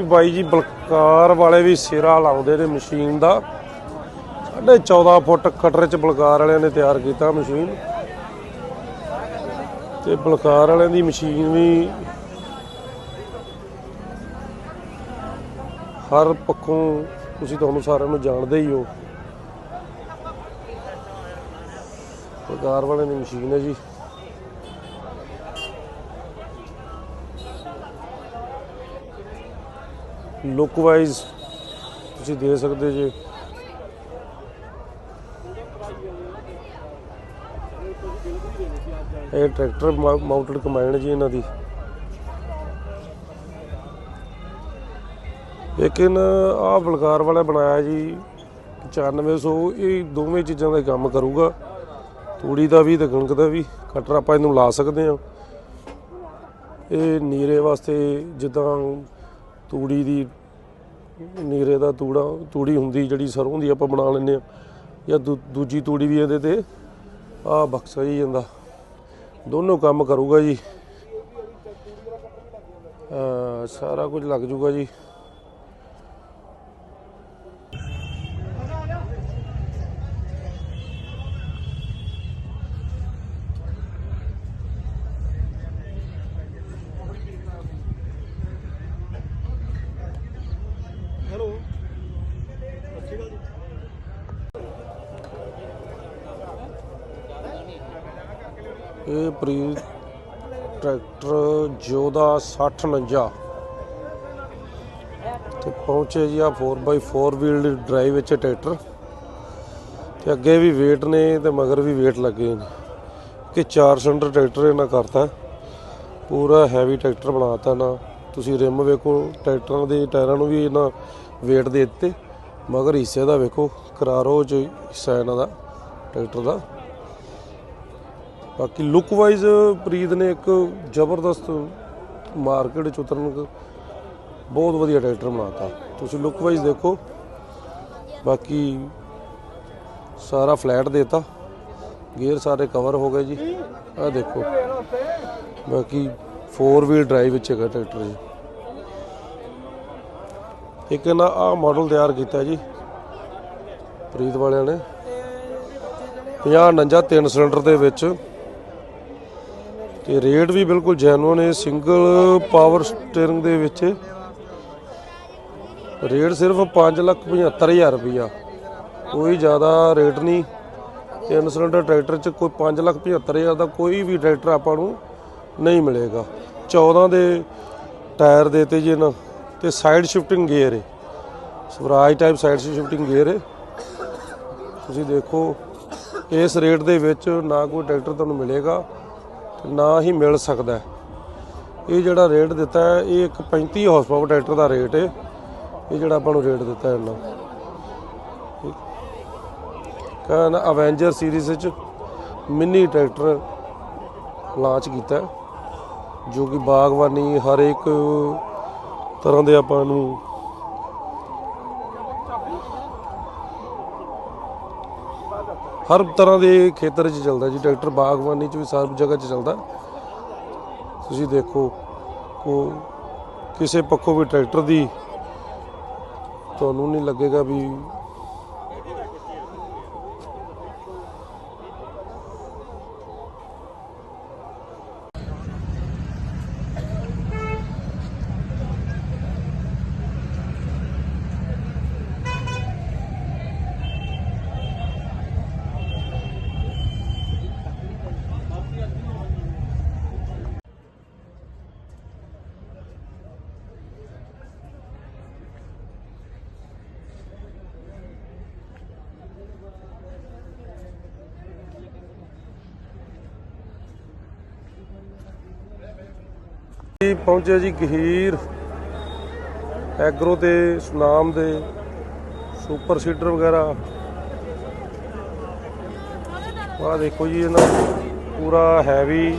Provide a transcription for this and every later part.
ਬਾਈ ਜੀ ਬਲਕਾਰ ਵਾਲੇ ਵੀ ਸਿਰਾ ਲਾਉਂਦੇ ਨੇ ਮਸ਼ੀਨ ਦਾ। ਸਾਢੇ 14 ਫੁੱਟ ਕਟਰ ਚ ਬਲਕਾਰ ਵਾਲਿਆਂ ਨੇ ਤਿਆਰ ਕੀਤਾ ਮਸ਼ੀਨ। ਤੇ ਬਲਕਾਰ ਵਾਲਿਆਂ ਦੀ ਮਸ਼ੀਨ ਵੀ ਹਰ ਪੱਖੋਂ ਤੁਸੀਂ ਤੁਹਾਨੂੰ ਸਾਰਿਆਂ ਨੂੰ ਜਾਣਦੇ ਹੀ ਹੋ। ਬਲਕਾਰ ਵਾਲਿਆਂ ਦੀ ਮਸ਼ੀਨ ਹੈ ਜੀ। ਲੁੱਕ ਵਾਈਜ਼ ਤੁਸੀਂ ਦੇ ਸਕਦੇ ਜੇ। ਇਹ ਟਰੈਕਟਰ ਮਾਊਂਟਡ ਕੰਬਾਈਨ ਜੀ ਇਹਨਾਂ ਦੀ। ਲੇਕਿਨ ਆਹ ਬਲਕਾਰ ਵਾਲਾ ਬਣਾਇਆ ਜੀ 9400 ਇਹ ਦੋਵੇਂ ਚੀਜ਼ਾਂ ਦਾ ਕੰਮ ਕਰੂਗਾ। ਤੂੜੀ ਦਾ ਵੀ ਤੇ ਕਣਕ ਦਾ ਵੀ, ਕਟਰ ਆਪਾਂ ਇਹਨੂੰ ਲਾ ਸਕਦੇ ਹਾਂ। ਇਹ ਨੀਰੇ ਵਾਸਤੇ ਜਿੱਦਾਂ ਤੂੜੀ ਦੀ, ਨੀਰੇ ਦਾ ਤੂੜਾ, ਤੂੜੀ ਹੁੰਦੀ ਜਿਹੜੀ ਸਰੋਂ ਦੀ ਆਪਾਂ ਬਣਾ ਲੈਂਦੇ ਆ ਜਾਂ ਦੂ- ਦੂਜੀ ਤੂੜੀ ਵੀ ਇਹਦੇ ਤੇ ਆ ਬਕਸਾ ਹੀ ਜਾਂਦਾ ਦੋਨੋਂ ਕੰਮ ਕਰੂਗਾ ਜੀ। ਸਾਰਾ ਕੁਝ ਲੱਗ ਜੂਗਾ ਜੀ। ਇਹ ਪ੍ਰੀ ਟਰੈਕਟਰ ਜੋਦਾ 6049 ਤੇ ਪਹੁੰਚੇ ਜੀ ਆ 4x4 ਵੀਲ ਡਰਾਈਵ ਵਿੱਚ ਟਰੈਕਟਰ। ਤੇ ਅੱਗੇ ਵੀ ਵੇਟ ਨੇ ਤੇ ਮਗਰ ਵੀ ਵੇਟ ਲੱਗੇ ਨੇ। ਕਿ 4 ਸਿਲੰਡਰ ਟਰੈਕਟਰ ਇਹਨਾਂ ਕਰਤਾ। ਪੂਰਾ ਹੈਵੀ ਟਰੈਕਟਰ ਬਣਾਤਾ ਨਾ ਤੁਸੀਂ ਰਿਮ ਵੇਖੋ, ਟਰੈਕਟਰਾਂ ਦੇ ਟਾਇਰਾਂ ਨੂੰ ਵੀ ਇਹਨਾਂ ਵੇਟ ਦੇ ਦਿੱਤੇ। ਮਗਰ ਹਿੱਸੇ ਦਾ ਵੇਖੋ, ਕਰਾਰੋ ਚ ਹਿੱਸਾ ਇਹਨਾਂ ਦਾ, ਟਰੈਕਟਰ ਦਾ। ਬਾਕੀ ਲੁੱਕ ਵਾਈਜ਼ ਪ੍ਰੀਤ ਨੇ ਇੱਕ ਜ਼ਬਰਦਸਤ ਮਾਰਕੀਟ ਚ ਉਤਰਨ ਬਹੁਤ ਵਧੀਆ ਟਰੈਕਟਰ ਬਣਾਤਾ। ਤੁਸੀਂ ਲੁੱਕ ਵਾਈਜ਼ ਦੇਖੋ। ਬਾਕੀ ਸਾਰਾ ਫਲੈਟ ਦੇਤਾ। ਗੇਅਰ ਸਾਰੇ ਕਵਰ ਹੋ ਗਏ ਜੀ। ਆਹ ਦੇਖੋ। ਬਾਕੀ 4 ਵੀਲ ਡਰਾਈਵ ਵਿੱਚ ਹੈਗਾ ਟਰੈਕਟਰ ਜੀ। ਇੱਕ ਨਾ ਆਹ ਮਾਡਲ ਤਿਆਰ ਕੀਤਾ ਜੀ। ਪ੍ਰੀਤ ਵਾਲਿਆਂ ਨੇ। 50 49 ਤਿੰਨ ਸਿਲੰਡਰ ਦੇ ਵਿੱਚ। ਤੇ ਰੇਟ ਵੀ ਬਿਲਕੁਲ ਜੈਨੂਨ ਹੈ ਸਿੰਗਲ ਪਾਵਰ ਸਟੀਅਰਿੰਗ ਦੇ ਵਿੱਚ। ਰੇਟ ਸਿਰਫ 575000 ਰੁਪਇਆ ਕੋਈ ਜ਼ਿਆਦਾ ਰੇਟ ਨਹੀਂ। ਤਿੰਨ ਸਿਲੰਡਰ ਟਰੈਕਟਰ ਚ ਕੋਈ 575000 ਦਾ ਕੋਈ ਵੀ ਟਰੈਕਟਰ ਆਪਾਂ ਨੂੰ ਨਹੀਂ ਮਿਲੇਗਾ। 14 ਦੇ ਟਾਇਰ ਦੇਤੇ ਜੀ ਇਹਨਾਂ ਤੇ ਸਾਈਡ ਸ਼ਿਫਟਿੰਗ ਗੇਅਰ ਹੈ। Swaraj type side shifting gear ਹੈ। ਤੁਸੀਂ ਦੇਖੋ, ਇਸ ਰੇਟ ਦੇ ਵਿੱਚ ਨਾ ਕੋਈ ਟਰੈਕਟਰ ਤੁਹਾਨੂੰ ਮਿਲੇਗਾ। ਤੇ ਨਾ ਹੀ ਮਿਲ ਸਕਦਾ ਇਹ ਜਿਹੜਾ ਰੇਟ ਦਿੱਤਾ ਹੈ, ਇਹ ਇੱਕ 35 ਹਾਰਸ ਪਾਵਰ ਟਰੈਕਟਰ ਦਾ ਰੇਟ ਹੈ। ਇਹ ਜਿਹੜਾ ਆਪਾਂ ਨੂੰ ਰੇਟ ਦਿੱਤਾ ਇਹਨਾਂ ਕਹਨ ਅਵੈਂਜਰ ਸੀਰੀਜ਼ ਵਿੱਚ ਮਿੰਨੀ ਟਰੈਕਟਰ ਲਾਂਚ ਕੀਤਾ ਜੋ ਕਿ ਬਾਗਬਾਨੀ ਹਰ ਇੱਕ ਤਰ੍ਹਾਂ ਦੇ ਆਪਾਂ ਨੂੰ ਹਰ ਤਰ੍ਹਾਂ ਦੇ ਖੇਤਰ 'ਚ ਚੱਲਦਾ ਜੀ, ਟਰੈਕਟਰ ਬਾਗਬਾਨੀ 'ਚ ਵੀ ਸਭ ਜਗ੍ਹਾ 'ਚ ਚੱਲਦਾ। ਤੁਸੀਂ ਦੇਖੋ ਕੋ ਕਿਸੇ ਪੱਖੋਂ ਵੀ ਟਰੈਕਟਰ ਦੀ ਤੁਹਾਨੂੰ ਨਹੀਂ ਲੱਗੇਗਾ ਵੀ ਜੀ ਪਹੁੰਚੇ ਜੀ ਗਹੀਰ ਐਗਰੋ ਤੇ ਸੁਨਾਮ ਦੇ ਸੁਪਰ ਸੀਡਰ ਵਗੈਰਾ। ਆਹ ਦੇਖੋ ਜੀ ਇਹਨਾਂ ਪੂਰਾ ਹੈਵੀ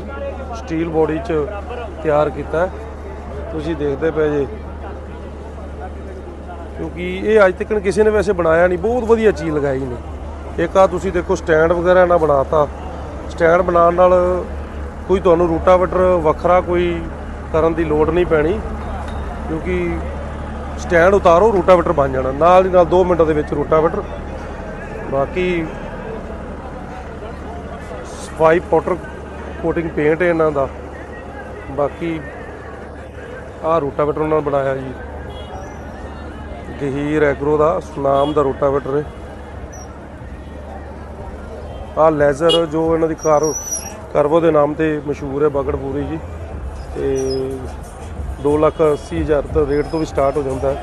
ਸਟੀਲ ਬੋਡੀ ਚ ਤਿਆਰ ਕੀਤਾ। ਤੁਸੀਂ ਦੇਖਦੇ ਪਏ ਜੇ। ਕਿਉਂਕਿ ਇਹ ਅੱਜ ਤੱਕ ਕਿਸੇ ਨੇ ਵੈਸੇ ਬਣਾਇਆ ਨਹੀਂ, ਬਹੁਤ ਵਧੀਆ ਚੀਜ਼ ਲਗਾਈ ਨੇ। ਇੱਕ ਆ ਤੁਸੀਂ ਦੇਖੋ ਸਟੈਂਡ ਵਗੈਰਾ ਇਹਨਾਂ ਬਣਾਤਾ। ਸਟੈਂਡ ਬਣਾਉਣ ਨਾਲ ਕੋਈ ਤੁਹਾਨੂੰ ਰੂਟਾਵਟਰ ਵੱਖਰਾ ਕੋਈ ਕਰਨ ਦੀ ਲੋੜ ਨਹੀਂ ਪੈਣੀ, ਕਿਉਂਕਿ ਸਟੈਂਡ ਉਤਾਰੋ, ਰੋਟਾਵੇਟਰ ਬਣ ਜਾਣਾ। ਨਾਲ ਦੀ ਨਾਲ 2 ਮਿੰਟਾਂ ਦੇ ਵਿੱਚ ਰੋਟਾਵੇਟਰ। ਬਾਕੀ ਸਫ਼ਾਈ ਪਾਊਡਰ ਕੋਟਿੰਗ ਪੇਂਟ ਇਹਨਾਂ ਦਾ। ਬਾਕੀ ਆਹ ਰੋਟਾਵੇਟਰ ਉਹਨਾਂ ਨੇ ਬਣਾਇਆ ਜੀ। ਗਹੀਰ ਐਗਰੋ ਦਾ, ਸੁਨਾਮ ਦਾ ਰੋਟਾਵੇਟਰ ਹੈ। ਆਹ ਲੈਜ਼ਰ ਜੋ ਇਹਨਾਂ ਦੀ ਕਾਰ ਕਰਵੋ ਦੇ ਨਾਮ ਤੇ ਮਸ਼ਹੂਰ ਹੈ, ਬਗੜਪੂਰੀ ਜੀ। ਤੇ 2 ਲੱਖ 80 ਹਜ਼ਾਰ ਤੋਂ ਰੇਟ ਤੋਂ ਵੀ ਸਟਾਰਟ ਹੋ ਜਾਂਦਾ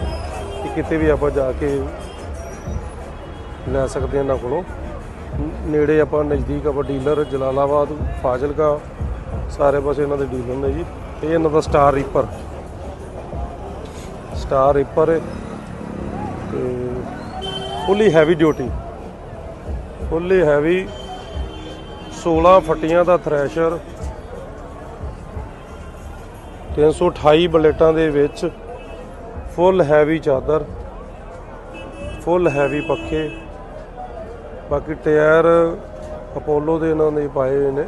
ਕਿ ਕਿਤੇ ਵੀ ਆਪਾਂ ਜਾ ਕੇ ਲੈ ਸਕਦੇ ਹਾਂ ਇਹਨਾਂ ਕੋਲੋਂ। ਨੇੜੇ ਆਪਾਂ ਨਜ਼ਦੀਕ ਆਪਾਂ ਡੀਲਰ ਜਲਾਲਾਬਾਦ, ਫਾਜ਼ਿਲਕਾ, ਸਾਰੇ ਪਾਸੇ ਇਹਨਾਂ ਦੇ ਡੀਲਰ ਨੇ ਜੀ। ਇਹ ਇਹਨਾਂ ਦਾ ਸਟਾਰ ਰੀਪਰ। ਸਟਾਰ ਰੀਪਰ ਹੈ ਤੇ fully heavy duty fully heavy 16 ਫੱਟੀਆਂ ਦਾ ਥ੍ਰੈਸ਼ਰ 328 ਬਲੇਟਾਂ ਦੇ ਵਿੱਚ ਫੁੱਲ ਹੈਵੀ ਚਾਦਰ, ਫੁੱਲ ਹੈਵੀ ਪੱਖੇ, ਬਾਕੀ ਟਾਇਰ ਅਪੋਲੋ ਦੇ ਇਹਨਾਂ ਨੇ ਪਾਏ ਹੋਏ ਨੇ।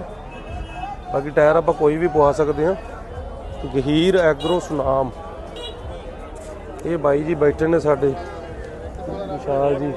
ਬਾਕੀ ਟਾਇਰ ਆਪਾਂ ਕੋਈ ਵੀ ਪਵਾ ਸਕਦੇ ਹਾਂ। ਗਹੀਰ ਐਗਰੋ ਸੁਨਾਮ। ਇਹ ਬਾਈ ਜੀ ਬੈਠੇ ਨੇ ਸਾਡੇ। ਵਿਸ਼ਾਲ ਜੀ।